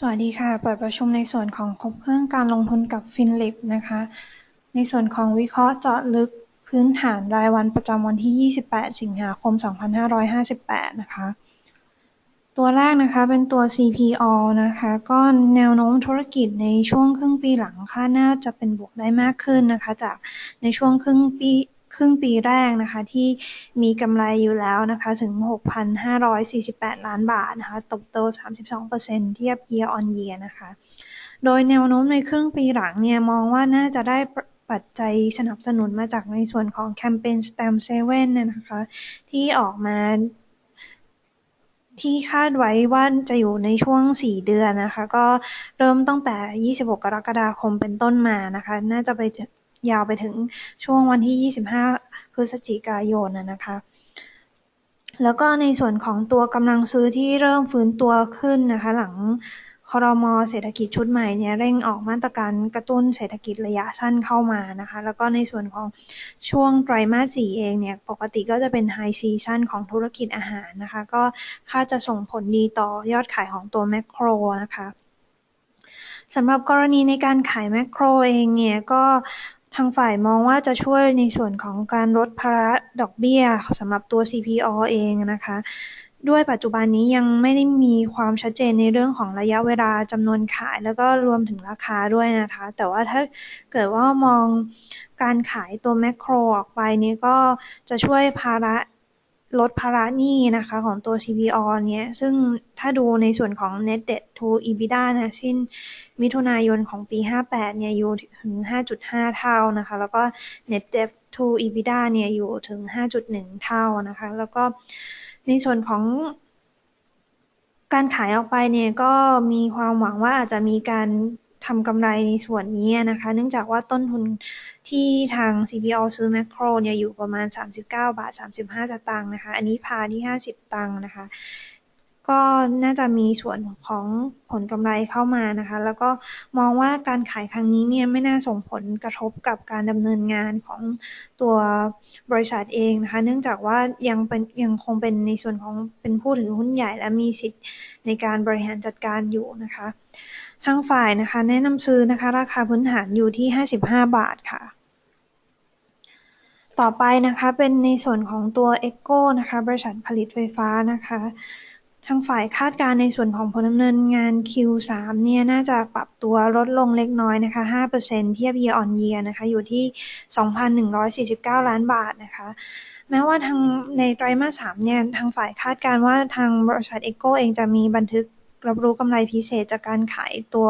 สวัสดีค่ะ เปิดประชุมในส่วนของครบเครื่องการลงทุนกับฟินลิปนะคะ ในส่วนของวิเคราะห์เจาะลึกพื้นฐานรายวันประจำวันที่ 28 สิงหาคม 2558 นะคะ ตัวแรกนะคะเป็นตัว CPO นะคะ ก็แนวโน้มธุรกิจในช่วงครึ่งปีหลังคาดน่าจะเป็นบวกได้มากขึ้นนะคะ จากในช่วงครึ่งปี ครึ่งปีแรกนะคะ ที่มีกำไรอยู่แล้วนะคะถึง 6,548 ล้านบาทนะคะตบโต 32%เทียบ year on year นะคะ โดยแนวโน้มในครึ่งปีหลังเนี่ยมองว่าน่าจะได้ปัจจัยสนับสนุนมาจากในส่วนของแคมเปญ Stamp 7เนี่ยนะคะ ที่ออกมาที่คาดไว้ว่าจะอยู่ในช่วง 4 เดือนนะคะ ก็เริ่มตั้งแต่ 26 กรกฎาคมเป็นต้นมานะคะ น่าจะไป ยาวไปถึงช่วงวันที่ 25 พฤศจิกายนนะคะ แล้วก็ในส่วนของตัวกำลังซื้อที่เริ่มฟื้นตัวขึ้นนะคะ หลังครมเศรษฐกิจชุดใหม่เนี่ยเร่งออกมาตรการกระตุ้นเศรษฐกิจระยะสั้นเข้ามานะคะ แล้วก็ในส่วนของช่วงไตรมาส4เองเนี่ยปกติก็จะเป็นไฮซีซันของธุรกิจอาหารนะคะ ก็คาดจะส่งผลดีต่อยอดขายของตัวแมคโครนะคะสำหรับกรณีในการขายแมคโครเองเนี่ยก็ ทางฝ่ายมองว่าจะช่วยในส่วนของการลดภาระดอกเบี้ยสำหรับตัว CPO เองนะคะ ด้วยปัจจุบันนี้ยังไม่ได้มีความชัดเจนในเรื่องของระยะเวลาจำนวนขายแล้วก็รวมถึงราคาด้วยนะคะ แต่ว่าถ้าเกิดว่ามองการขายตัวแมคโครออกไปนี้ก็จะช่วยภาระ ลดภาระหนี้นะคะของตัว CPO เนี้ย ซึ่งถ้าดูในส่วนของ net debt to EBITDA นะเช่นมิถุนายนของปี 58 เนี่ยอยู่ถึง 5.5 เท่านะคะ แล้วก็ net debt to EBITDA เนี่ยอยู่ถึง 5.1 เท่านะคะ แล้วก็ในส่วนของการขายออกไปเนี่ยก็มีความหวังว่าอาจจะมีการ ทำกำไรในส่วนนี้นะคะ เนื่องจากว่าต้นทุนที่ทาง CPO ซื้อแมคโครเนี่ยอยู่ประมาณ 39 บาท 35สตางค์นะคะ อันนี้พาที่ 50 ตังค์นะคะ ก็น่าจะมีส่วนของผลกำไรเข้ามานะคะ แล้วก็มองว่าการขายครั้งนี้เนี่ยไม่น่าส่งผลกระทบกับการดำเนินงานของตัวบริษัทเองนะคะ เนื่องจากว่ายังเป็นยังคงเป็นในส่วนของเป็นผู้ถือหุ้นใหญ่และมีสิทธิ์ในการบริหารจัดการอยู่นะคะ ทางฝ่ายนะคะแนะนำซื้อนะคะราคาพื้นฐานอยู่ที่ 55 บาทค่ะ ต่อไปนะคะเป็นในส่วนของตัว e c o นะคะบริษัทผลิตไฟฟ้านะคะทางฝ่ายคาดการในส่วนของผลดำเนินงาน Q3 เนี่ยน่าจะปรับตัวลดลงเล็กน้อยนะคะ 5%เทียบ year on year นะคะ อยู่ที่ 2,149 ล้านบาทนะคะ แม้ว่าทางในไตรมาส 3 เนี่ย ทางฝ่ายคาดการว่าทางบริษัท Echo เองจะมีบันทึก รับรู้กำไรพิเศษจากการขายตัว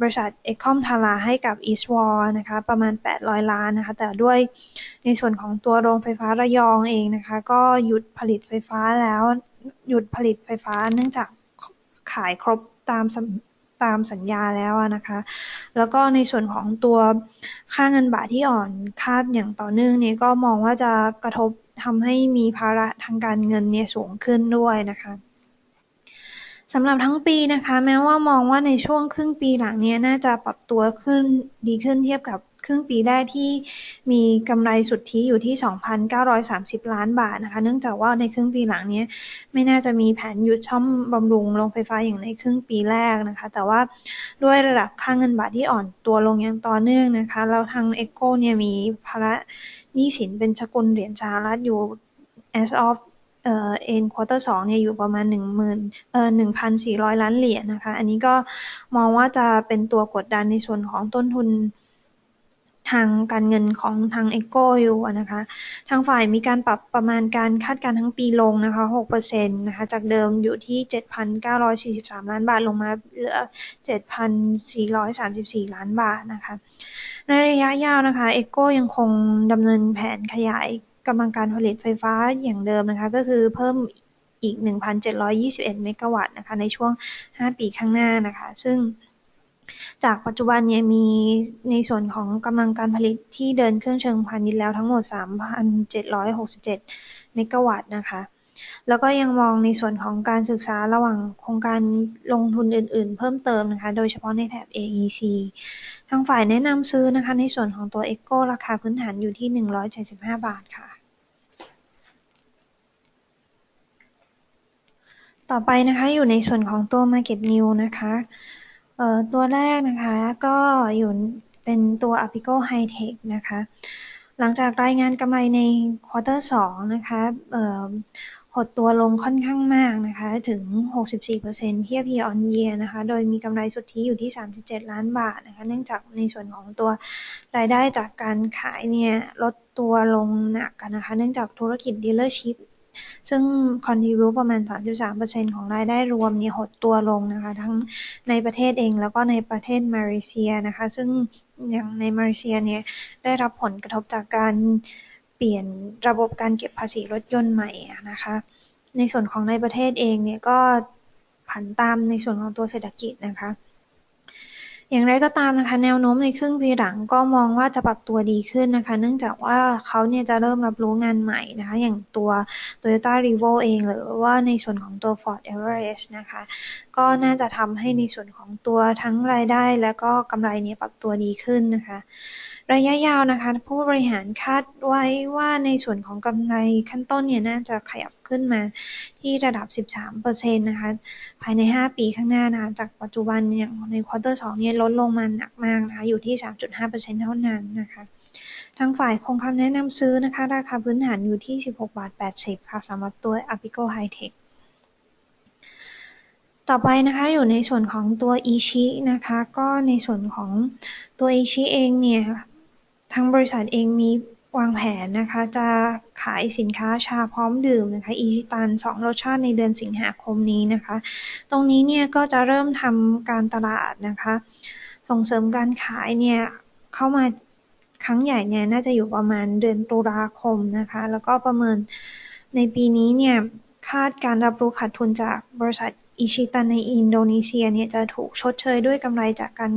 บริษัทเอคอมทาราให้กับอีสวอลนะคะประมาณ 800 ล้านนะคะ แต่ด้วยในส่วนของตัวโรงไฟฟ้าระยองเองนะคะ ก็หยุดผลิตไฟฟ้าแล้วหยุดผลิตไฟฟ้าเนื่องจากขายครบตามตามสัญญาแล้วนะคะ แล้วก็ในส่วนของตัวค่าเงินบาทที่อ่อนคาดอย่างต่อเนื่องเนี่ยก็มองว่าจะกระทบทำให้มีภาระทางการเงินเนี่ยสูงขึ้นด้วยนะคะ สำหรับทั้งปีนะคะ แม้ว่ามองว่าในช่วงครึ่งปีหลังนี้น่าจะปรับตัวขึ้นดีขึ้นเทียบกับครึ่งปีแรกที่มีกำไรสุทธิอยู่ที่ 2,930 ล้านบาทนะคะ เนื่องจากว่าในครึ่งปีหลังนี้ไม่น่าจะมีแผนหยุดช่อมบำรุงโรงไฟฟ้าอย่างในครึ่งปีแรกนะคะ แต่ว่าด้วยระดับค่าเงินบาทที่อ่อนตัวลงอย่างต่อเนื่องนะคะ แล้วทางเอ็กโกเนี่ยมีภาระหนี้สินเป็นสกุลเหรียญสหรัฐอยู่ as of เอ่อ end quarter 2เนี่ยอยู่ประมาณ 1 0 0 0 0เอ่อ1,400 ล้านเหรียญนะคะ อันนี้ก็มองว่าจะเป็นตัวกดดันในส่วนของต้นทุนทางการเงินของทาง e อ o อยู่นะคะ ทางฝ่ายมีการปรับประมาณการคาดการทั้งปีลงนะคะ6%นะคะ จากเดิมอยู่ที่ 7,943 ล้านบาทลงมาเหลือ 7,434 ล้านบาทนะคะ ในระยะยาวนะคะ e อ o ยังคงดำเนินแผนขยาย กำลังการผลิตไฟฟ้าอย่างเดิมนะคะ ก็คือเพิ่มอีก 1,721 เมกะวัตต์นะคะ ในช่วง 5 ปีข้างหน้านะคะ ซึ่งจากปัจจุบันเนี่ยมีในส่วนของกำลังการผลิตที่เดินเครื่องเชิงพาณิชย์แล้วทั้งหมด 3,767 เมกะวัตต์นะคะ แล้วก็ยังมองในส่วนของการศึกษาระหว่างโครงการลงทุนอื่นๆ เพิ่มเติมนะคะ โดยเฉพาะในแถบ AEC ทางฝ่ายแนะนำซื้อนะคะ ในส่วนของตัว e c o ราคาพื้นฐานอยู่ที่ 175 บาทค่ะ ต่อไปนะคะอยู่ในส่วนของตัว Market New นะคะเอ่อตัวแรกนะคะก็อยู่เป็นตัว Apico High-Tech นะคะ หลังจากรายงานกำไรในควอเตอร์2นะคะเอ่อหดตัวลงค่อนข้างมากนะคะ ถึง 64%เทียบ year on year นะคะ โดยมีกำไรสุทธิอยู่ที่ 37 ล้านบาทนะคะ เนื่องจากในส่วนของตัวรายได้จากการขายเนี่ยลดตัวลงหนักนะคะ เนื่องจากธุรกิจ dealership ซึ่ง contribute ประมาณ 3.3%ของรายได้รวมนี่หดตัวลงนะคะ ทั้งในประเทศเองแล้วก็ในประเทศมาเลเซียนะคะ ซึ่งอย่างในมาเลเซียเนี่ยได้รับผลกระทบจากการเปลี่ยนระบบการเก็บภาษีรถยนต์ใหม่นะคะ ในส่วนของในประเทศเองเนี่ยก็ผันตามในส่วนของตัวเศรษฐกิจนะคะ อย่างไรก็ตามนะคะ แนวโน้มในครึ่งปีหลังก็มองว่าจะปรับตัวดีขึ้นนะคะ เนื่องจากว่าเขาเนี่ยจะเริ่มรับรู้งานใหม่นะคะ อย่างตัว Toyota r e v o เอง หรือว่าในส่วนของตัว Ford Everest นะคะ ก็น่าจะทำให้ในส่วนของตัวทั้งรายได้ และก็กำไรเนี่ยปรับตัวดีขึ้นนะคะ ระยะยาวนะคะ ผู้บริหารคาดไว้ว่าในส่วนของกำไรขั้นต้นเนี่ยน่าจะขยับขึ้นมาที่ระดับ 13%นะคะ ภายใน 5 ปีข้างหน้านะคะ จากปัจจุบันเนี่ยในควอเตอร์2เนี่ยลดลงมาหนักมากนะคะ อยู่ที่ 3.5%เท่านั้นนะคะทางฝ่ายคงคำแนะนำซื้อนะคะ ราคาพื้นฐานอยู่ที่ 16 บาท 80 ค่ะสำหรับตัว Apico High-Tech ต่อไปนะคะอยู่ในส่วนของตัวอีชินะคะ ก็ในส่วนของตัวอีชิเองเนี่ย ทางบริษัทเองมีวางแผนนะคะ จะขายสินค้าชาพร้อมดื่มนะคะอีชิตันสองรสชาติในเดือนสิงหาคมนี้นะคะ ตรงนี้เนี่ยก็จะเริ่มทำการตลาดนะคะ ส่งเสริมการขายเนี่ยเข้ามาครั้งใหญ่เนี่ยน่าจะอยู่ประมาณเดือนตุลาคมนะคะ แล้วก็ประเมินในปีนี้เนี่ยคาดการรับรู้ขาดทุนจากบริษัทอิชิตันในอินโดนีเซียเนี่ยจะถูกชดเชยด้วยกำไรจากการ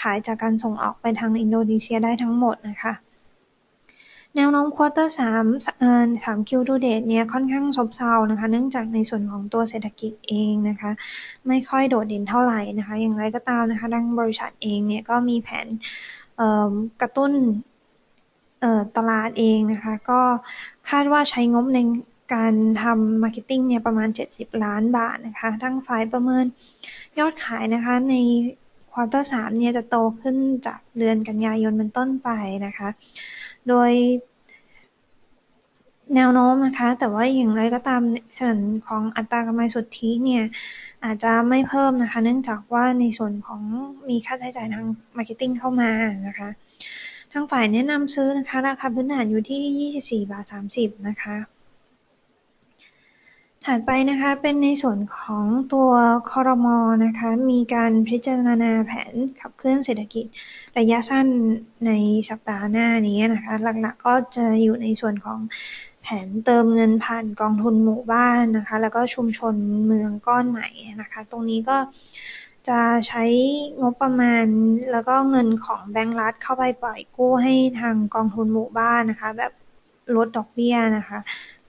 ขายจากการส่งออกไปทางอินโดนีเซียได้ทั้งหมดนะคะแนวโน้มควอเตอร์สามสามคิวทูเดตเนี่ยค่อนข้างซบเซานะคะ เนื่องจากในส่วนของตัวเศรษฐกิจเองนะคะ ไม่ค่อยโดดเด่นเท่าไหร่นะคะ อย่างไรก็ตามนะคะทางบริษัทเองเนี่ยก็มีแผนกระตุ้นตลาดเองนะคะ ก็คาดว่าใช้งบในการทำมาร์เก็ตติ้งเนี่ยประมาณ 70 ล้านบาทนะคะทั้งฝ่ายประเมินยอดขายนะคะใน ควอเตอร์สามเนี่ยจะโตขึ้นจากเดือนกันยายนเป็นต้นไปนะคะ โดยแนวโน้มนะคะ แต่ว่าอย่างไรก็ตามส่วนของอัตรากำไรสุทธิเนี่ยอาจจะไม่เพิ่มนะคะ เนื่องจากว่าในส่วนของมีค่าใช้จ่ายทางมาร์เก็ตติ้งเข้ามานะคะ ทางฝ่ายแนะนำซื้อนะคะ ราคาพื้นฐานอยู่ที่ 24 บาท 30 นะคะ ถัดไปนะคะเป็นในส่วนของตัวคอรมอนะคะมีการพิจารณาแผนขับเคลื่อนเศรษฐกิจระยะสั้นในสัปดาห์หน้านี้นะคะหลักๆกก็จะอยู่ในส่วนของแผนเติมเงินผ่านกองทุนหมู่บ้านนะคะแล้วก็ชุมชนเมืองก้อนใหม่นะคะตรงนี้ก็จะใช้งบประมาณแล้วก็เงินของแบงก์รัฐเข้าไปปล่อยกู้ให้ทางกองทุนหมู่บ้านนะคะแบบลดดอกเบี้ยนะคะ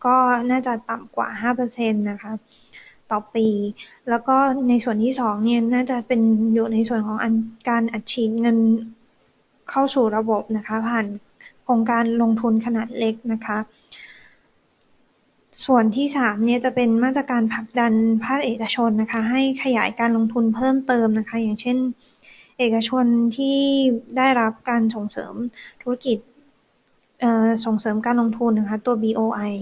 ก็น่าจะต่ำกว่า 5%นะคะ ต่อปี แล้วก็ในส่วนที่สองเนี่ยน่าจะเป็นอยู่ในส่วนของการอัดฉีดเงินเข้าสู่ระบบนะคะ ผ่านโครงการลงทุนขนาดเล็กนะคะ ส่วนที่สามเนี่ยจะเป็นมาตรการผลักดันภาคเอกชนนะคะ ให้ขยายการลงทุนเพิ่มเติมนะคะ อย่างเช่นเอกชนที่ได้รับการส่งเสริมธุรกิจ ส่งเสริมการลงทุนนะคะตัว BOI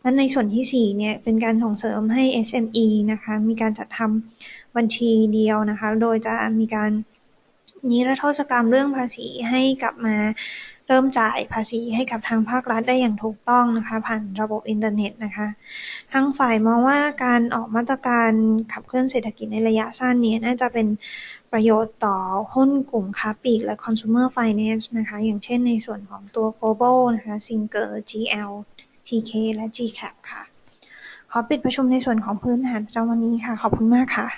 และในส่วนที่ 4 เนี่ยเป็นการส่งเสริมให้ SME นะคะมีการจัดทำบัญชีเดียวนะคะโดยจะมีการนิรโทษกรรมเรื่องภาษีให้กลับมาเริ่มจ่ายภาษีให้กับทางภาครัฐได้อย่างถูกต้องนะคะผ่านระบบอินเทอร์เน็ตนะคะทางฝ่ายมองว่าการออกมาตรการขับเคลื่อนเศรษฐกิจในระยะสั้นนี้น่าจะเป็น ประโยชน์ต่อหุ้นกลุ่มค้าปลีกและ consumer finance นะคะ อย่างเช่นในส่วนของตัว global นะคะ Singer GL TK และ GCAP ค่ะ ขอปิดประชุมในส่วนของพื้นฐานประจำวันนี้ค่ะ ขอบคุณมากค่ะ